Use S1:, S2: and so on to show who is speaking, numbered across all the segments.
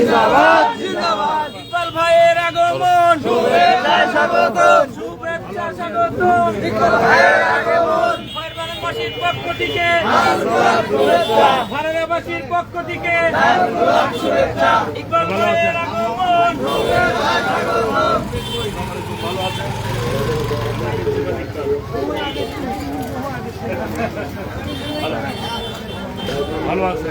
S1: ইকবাল ভাইয়ের আগমন। শুভেচ্ছা স্বাগতম। শুভেচ্ছা স্বাগতম। ইকবাল ভাইয়ের আগমন। বারাণসীর পক্ষ থেকে। বারাণসীর পক্ষ থেকে। ইকবাল ভাইয়ের আগমন।
S2: ভালো আছে।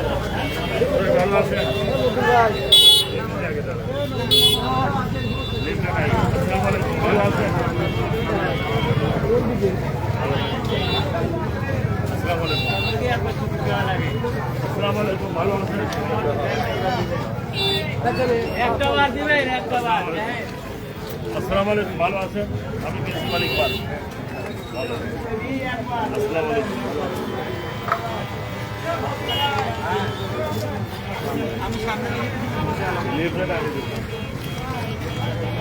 S2: ভালো আসসালামু আলাইকুম ভালো আছেন আমি প্রিন্সিপাল ইকবাল আসসালামু আলাইকুম। লিফলেট আগে দিন।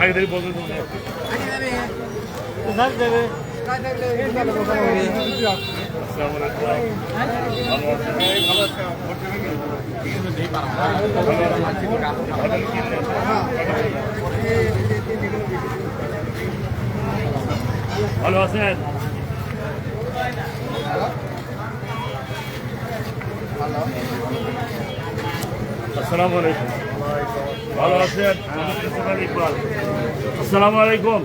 S2: আগে থেকে বলতে শুনে আসসালামু আলাইকুম ভালো আছেন ভালো ভালো আছেন আসসালামু আলাইকুম ভালো আছেন? ইকবাল আসসালামু আলাইকুম।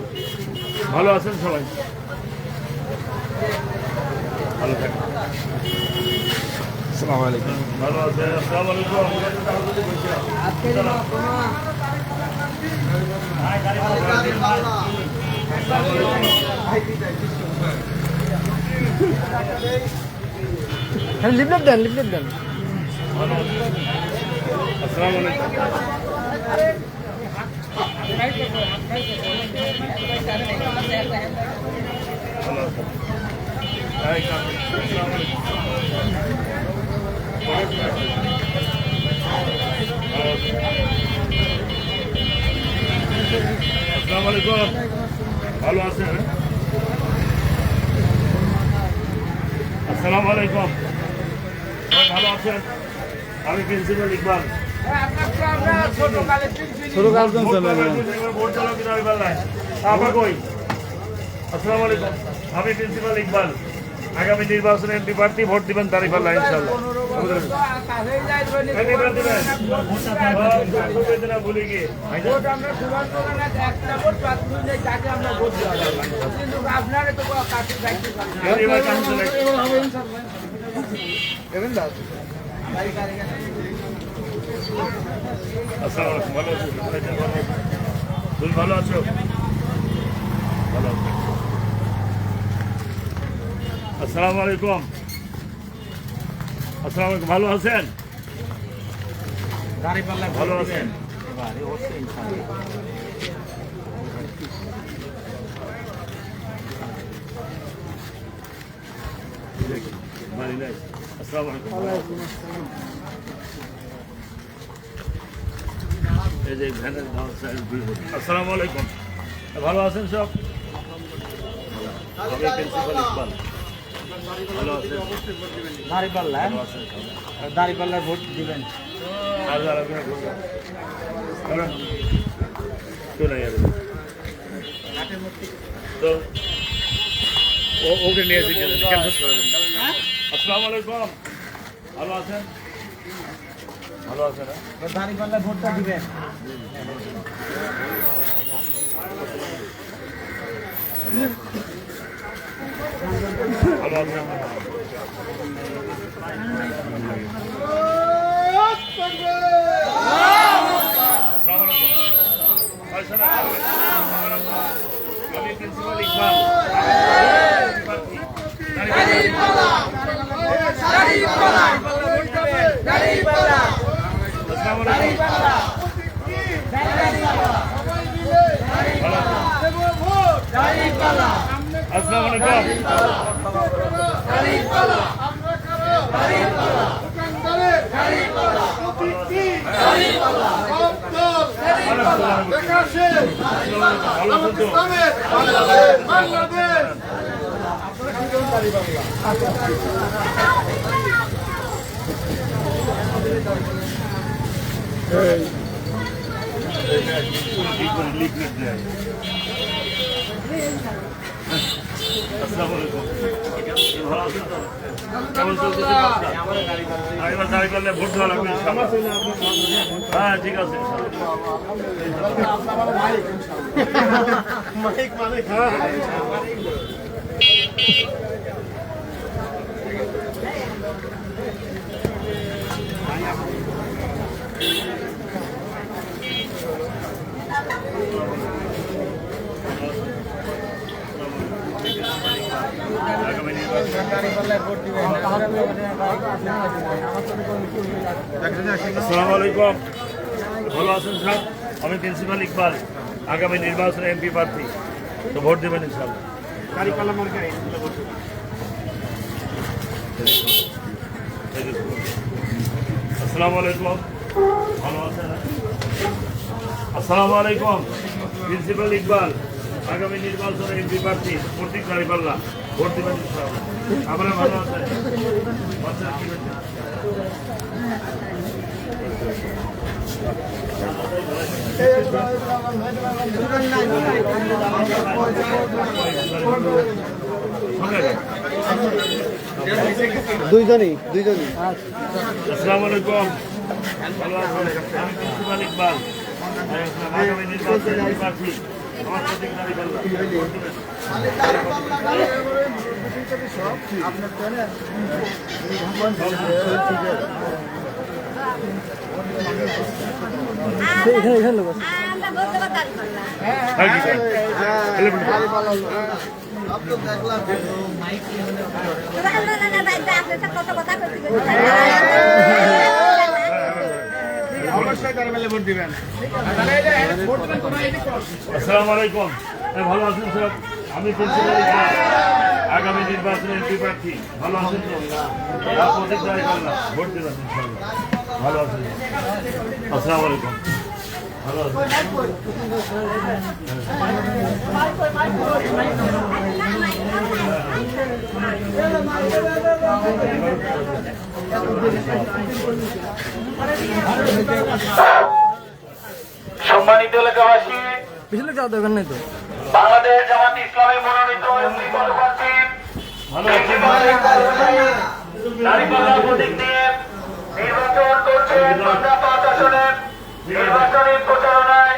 S2: ভালো আছেন সবাই? ভালো থাকেন।
S3: আসসালামু আলাইকুম।
S2: ভালো আছেন? আসসালামু আলাইকুম।
S3: লিফলেট দেন লিফলেট দেন।
S2: আসসালামু আলাইকুম। ভালো আছেন? আলাইকুম। ভালো আছেন? আমি প্রিন্সিপাল ইকবাল।
S3: ছোট চলে
S2: নাই আপনার কই? আসসালামু আলাইকুম। আমি প্রিন্সিপাল ইকবাল। আগামী নির্বাচনে এমপি প্রার্থী ভোট দিবেন তারিফাল্লাহ ইনশাল্লাহ এই আসসালামু ভালো তুমি ভালো আছো আসসালামু আলাইকুম। আসসালামু ভালো আছেন ভালো আছেন আসসালামু এই যে ভ্যানের ধার সাইড দুই হচ্ছে। আসসালামু আলাইকুম। ভালো আছেন সব? আমি প্রিন্সিপাল ইকবাল। ভালো আছেন?
S3: দাঁড়িপাল্লা
S2: ভালো আছেন সব?
S3: দাঁড়িপাল্লার ভোট দিবেন।
S2: আজ আর আগে করব। আমরা চলে যাবে তো ও- ওকে নিয়ে এসে ক্যান্সেল করে দেন। আসসালামু আলাইকুম। ভালো আছেন? ভালো আছে না
S3: দাঁড়িপাল্লা ভোটটা দিবেন।
S2: আমি প্রিন্সিপাল ইকবাল প্রার্থী আলাইকুম। আসসালামু আলাইকুম?
S4: বাংলাদেশ
S2: কি করে লিকুইড দেয় আসসালামু আলাইকুম ভালো আছেন তো কেমন চলতেছে কাজটা? আর এবার দাঁড়িয়ে করলে ভোট দেওয়া লাগবে হ্যাঁ ঠিক আছে আগামী নির্বাচন
S3: দাঁড়িপাল্লায় ভোট দিবেন
S2: আসসালামু আলাইকুম। ভালো আছেন স্যার? আমি প্রিন্সিপাল ইকবাল, আগামী নির্বাচনে এমপি প্রার্থী। তো ভোট দেবেন ইনশাল্লাহ আসসালামু আলাইকুম। ভালো আছেন? আসসালামু আলাইকুম, প্রিন্সিপাল ইকবাল। আগামী নির্বাচনে এমপি প্রার্থী প্রতীক দাঁড়িপাল্লা ভোট দেবেন আপনারা ভালো আছেন? হয়েছে?
S3: দুইজনই দুইজনই।
S2: আসসালামু আলাইকুম। ভালো আছেন? আমি ইকবাল আগামী নির্বাচনে প্রার্থী
S3: এখানে এখানে
S2: আসসালামু আলাইকুম। হ্যাঁ, ভালো আছেন স্যার? আমি প্রিন্সিপাল আগামী নির্বাচনে এমপি প্রার্থী ভালো আছেন তো? আমার প্রতীক ভোট দেবেন ইনশাআল্লাহ। ভালো আছেন? আসসালামু আলাইকুম। ভালো আছেন?
S5: সম্মানিত এলাকাবাসী
S3: পিছনে যাওয়া দরকার নেই তো?
S5: বাংলাদেশ জামাত ইসলামী মনোনীত এমপি পদপ্রার্থী নির্বাচন করছেন নির্বাচনী প্রচারণায়